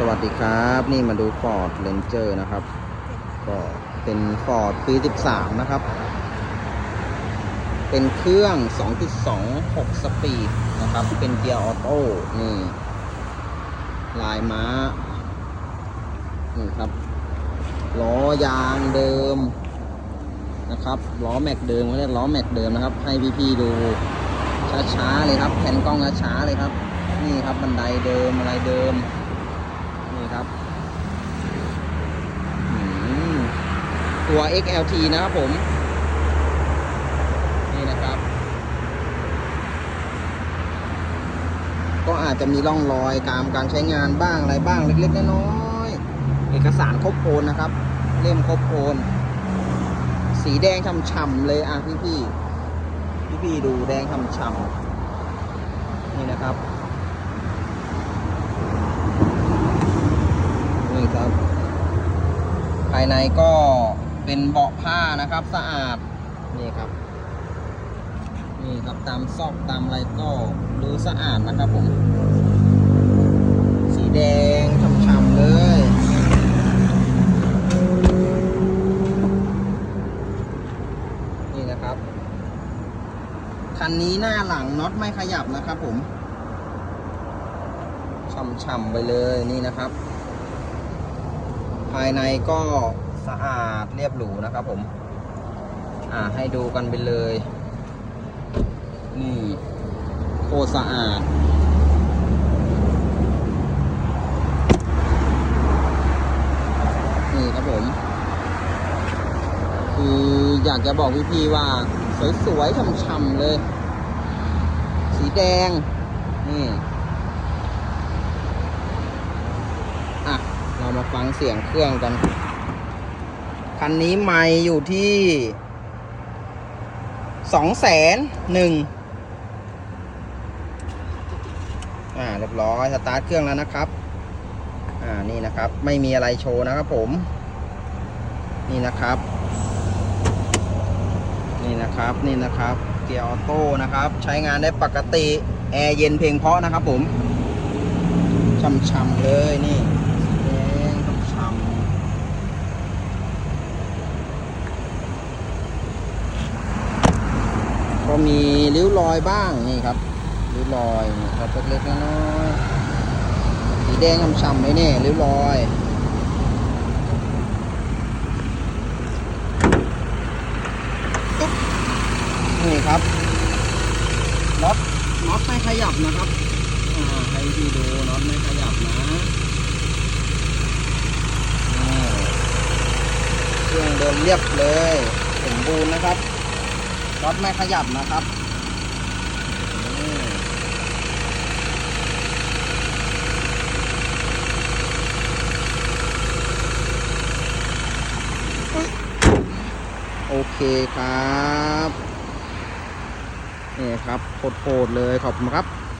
สวัสดีครับ นี่มาดู Ford Ranger นะครับ ก็เป็น Ford ปี 13 นะครับ เป็นเครื่อง 2.2 6 สปีดนะครับ เป็นเกียร์ออโต้นี่ ลายม้า นี่ครับล้อยางเดิมนะครับล้อแม็กเดิมเขาเรียกล้อแม็กเดิมนะครับ ให้พี่ๆดูช้าๆเลยครับแผ่นกล้องช้าๆเลยครับ นี่ครับบันไดเดิมอะไรเดิม นี่ครับอืม ตัว XLT นะครับผม นี่นะครับ ก็อาจจะมีร่องรอยตามการใช้งานบ้างอะไรบ้างเล็กๆน้อยๆเอกสารครบโอนนะครับ เล่มครบโอนสีแดงช่ำๆเลยอะพี่ๆพี่ๆดูแดงช่ำๆนี่นะครับนี่ครับ ภายในก็ เป็นเบาะผ้านะครับสะอาดนี่ครับ นี่ครับตามซอกตามอะไรก็ดูสะอาดนะครับผม สีแดงฉ่ำๆเลยนี่นะครับคันนี้หน้าหลังน็อตไม่ขยับนะครับผมฉ่ำๆไปเลยนี่นะครับ ภายในก็ สะอาดเรียบหรูนะครับผม อ่าให้ดูกันไปเลย นี่โคสะอาด นี่ครับผม คืออยากจะบอกพี่ๆว่า สวยๆช่ำๆเลย สีแดง นี่อะ เรามาฟังเสียงเครื่องกัน คันนี้ไม่อยู่ที่สองแสนหนึ่งอ่าเรียบร้อยสตาร์ทเครื่องแล้วนะครับ อ่านี่นะครับ ไม่มีอะไรโชว์นะครับผม นี่นะครับ นี่นะครับนี่นะครับ เกียร์ออโต้นะครับ ใช้งานได้ปกติ แอร์เย็นเพลงเพราะนะครับผมช่ำๆเลยนี่แดงช่ำๆก็ มีริ้วรอยบ้างนี่ครับริ้วรอยนี่ครับเล็กๆน้อยๆสีแดงช่ำๆเลยเนี่ยริ้วรอยนี่ครับน็อตน็อตไม่ขยับนะครับอ่าให้พี่ดูน็อตไม่ขยับนะเครื่องเดินเรียบเลยสมบูรณ์นะครับ น็อตไม่ขยับนะครับโอเคครับนี่ครับโคตรเลยขอบคุณครับ